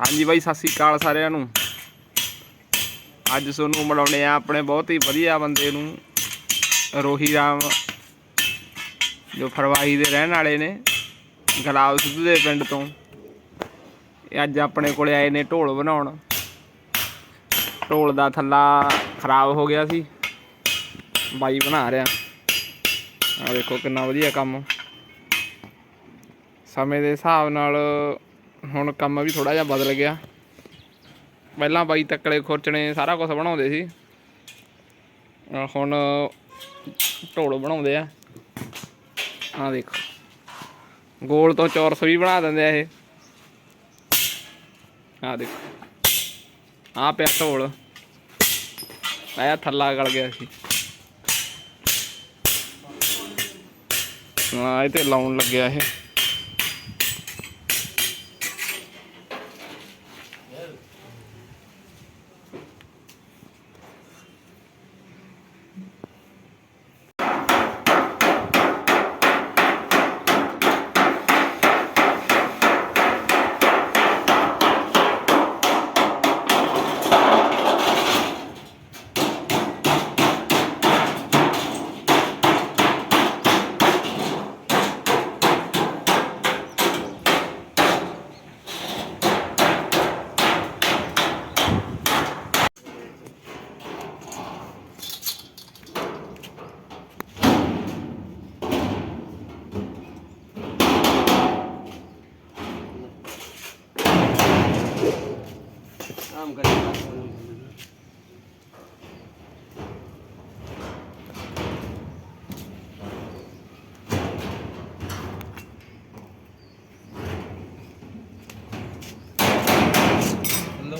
ਹਾਂਜੀ ਬਾਈ, ਸਤਿ ਸ੍ਰੀ ਅਕਾਲ ਸਾਰਿਆਂ ਨੂੰ। ਅੱਜ ਤੁਹਾਨੂੰ ਮਿਲਾਉਣੇ ਆ ਆਪਣੇ ਬਹੁਤ ਹੀ ਵਧੀਆ ਬੰਦੇ ਨੂੰ, ਰੋਹੀ ਰਾਮ, ਜੋ ਫਰਵਾਹੀ ਦੇ ਰਹਿਣ ਵਾਲੇ ਨੇ, ਗਲਾਬ ਸਿੱਧੂ ਦੇ ਪਿੰਡ ਤੋਂ। ਇਹ ਅੱਜ ਆਪਣੇ ਕੋਲੇ ਆਏ ਨੇ ਢੋਲ ਬਣਾਉਣ। ਢੋਲ ਦਾ ਥੱਲਾ ਖਰਾਬ ਹੋ ਗਿਆ ਸੀ। ਬਾਈ ਬਣਾ ਰਿਹਾ। ਆ ਦੇਖੋ ਕਿੰਨਾ ਵਧੀਆ ਕੰਮ। ਸਮੇਂ ਦੇ ਹਿਸਾਬ ਨਾਲ ਹੁਣ ਕੰਮ ਵੀ ਥੋੜਾ ਜਿਹਾ ਬਦਲ ਗਿਆ। ਪਹਿਲਾਂ ਬਾਈ ਤੱਕੜੇ ਖੁਰਚਣੇ ਸਾਰਾ ਕੁਝ ਬਣਾਉਂਦੇ ਸੀ। ਹੁਣ ਢੋਲ ਬਣਾਉਂਦੇ ਆ। ਆ ਦੇਖੋ। ਗੋਲ ਤੋਂ ਚੌਰਸ ਵੀ ਬਣਾ ਦਿੰਦੇ ਆ ਇਹ। ਆ ਦੇਖੋ। ਆ ਪਿਆ ਢੋਲ। ਆਇਆ ਥੱਲਾ ਗਲ ਗਿਆ ਸੀ। ਹਾਂ, ਇਹ ਤੇ ਲਾਉਣ ਲੱਗਿਆ ਇਹ।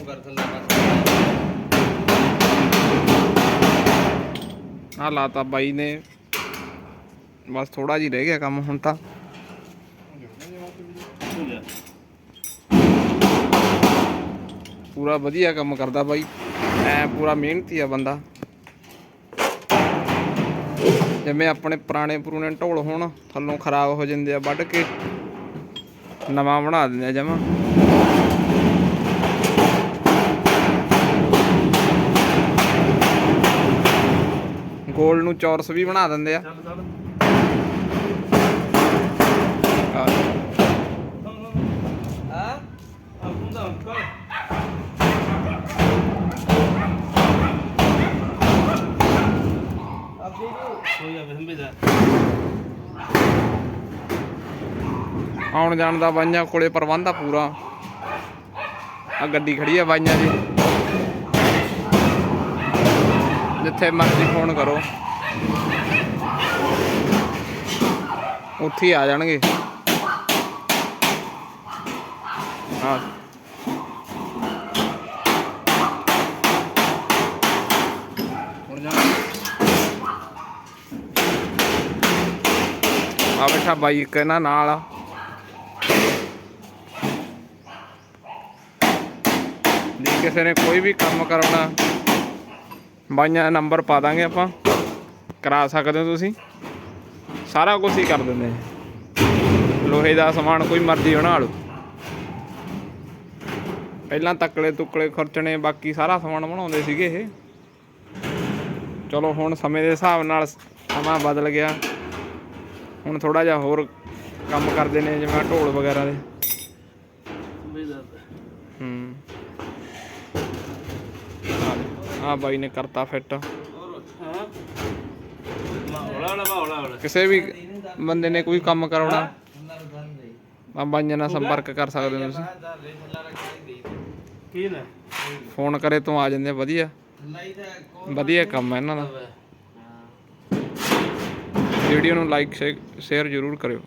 ਕਰ ਆ ਲਾਤਾ ਬਾਈ ਨੇ। ਬਸ ਥੋੜਾ ਜੀ ਰਹਿ ਗਿਆ ਕੰਮ ਹੁਣ ਤਾਂ। ਪੂਰਾ ਵਧੀਆ ਕੰਮ ਕਰਦਾ ਬਾਈ। ਐ ਪੂਰਾ ਮਿਹਨਤੀ ਆ ਬੰਦਾ। ਜਿਵੇਂ ਆਪਣੇ ਪੁਰਾਣੇ ਪੁਰਾਣੇ ਢੋਲ ਹੋਣ, ਥੱਲੋਂ ਖਰਾਬ ਹੋ ਜਾਂਦੇ ਆ ਵੱਢ ਕੇ। ਨਵਾਂ ਬਣਾ ਦਿੰਦੇ ਆ ਜਮਾ। ਗੋਲ ਨੂੰ ਚੌਰਸ ਵੀ ਬਣਾ ਦਿੰਦੇ ਆ। ਆਉਣ ਜਾਣ ਦਾ ਬਾਈਆਂ ਕੋਲੇ ਪ੍ਰਬੰਧ ਆ ਪੂਰਾ। ਆ ਗੱਡੀ ਖੜੀ ਆ ਬਾਈਆਂ ਦੀ। ਜਿੱਥੇ ਮਰਜ਼ੀ ਫੋਨ ਕਰੋ। ਉੱਥੇ ਆ ਜਾਣਗੇ। ਹਾਂ। ਹੁਣ ਜਾ ਆ ਬੈਠਾ ਬਾਈ ਇੱਕ ਇਹਨਾਂ ਨਾਲ। ਆ ਜੇ ਕਿਸੇ ਨੇ ਕੋਈ ਵੀ ਕੰਮ ਕਰਾਉਣਾ ਬਾਈਆਂ ਦਾ ਨੰਬਰ ਪਾ ਦਾਂਗੇ ਆਪਾਂ। ਕਰਾ ਸਕਦੇ ਹੋ ਤੁਸੀਂ। ਸਾਰਾ ਕੁਝ ਹੀ ਕਰ ਦਿੰਦੇ ਲੋਹੇ ਦਾ ਸਮਾਨ ਕੋਈ ਮਰਜ਼ੀ ਬਣਾ ਲਓ। ਪਹਿਲਾਂ ਤੱਕਲੇ ਤੁਕਲੇ ਖਰਚਣੇ, ਬਾਕੀ ਸਾਰਾ ਸਮਾਨ ਬਣਾਉਂਦੇ ਸੀਗੇ ਇਹ। ਚਲੋ ਹੁਣ ਸਮੇਂ ਦੇ ਹਿਸਾਬ ਨਾਲ ਸਮਾਂ ਬਦਲ ਗਿਆ। ਹੁਣ ਥੋੜਾ ਜਿਹਾ ਹੋਰ ਕੰਮ ਕਰਦੇ ਨੇ, ਜਿਵੇਂ ਢੋਲ ਵਗੈਰਾ ਦੇ। ਆ ਬਾਈ ਨੇ ਕਰਤਾ ਫਿੱਟ। ਕਿਸੇ ਵੀ ਬੰਦੇ ਨੇ ਕੋਈ ਕੰਮ ਕਰਾਉਣਾ ਆ ਬਾਈਆਂ ਨਾਲ ਸੰਪਰਕ ਕਰ ਸਕਦੇ ਹੋ ਤੁਸੀਂ। ਫੋਨ ਕਰੇ ਤੂੰ ਆ ਜਾਂਦੇ ਵਧੀਆ। ਵਧੀਆ ਕੰਮ ਹੈ ਇਹਨਾਂ ਦਾ। ਵੀਡੀਓ ਨੂੰ ਲਾਈਕ ਸ਼ੇਅਰ ਜ਼ਰੂਰ ਕਰਿਓ।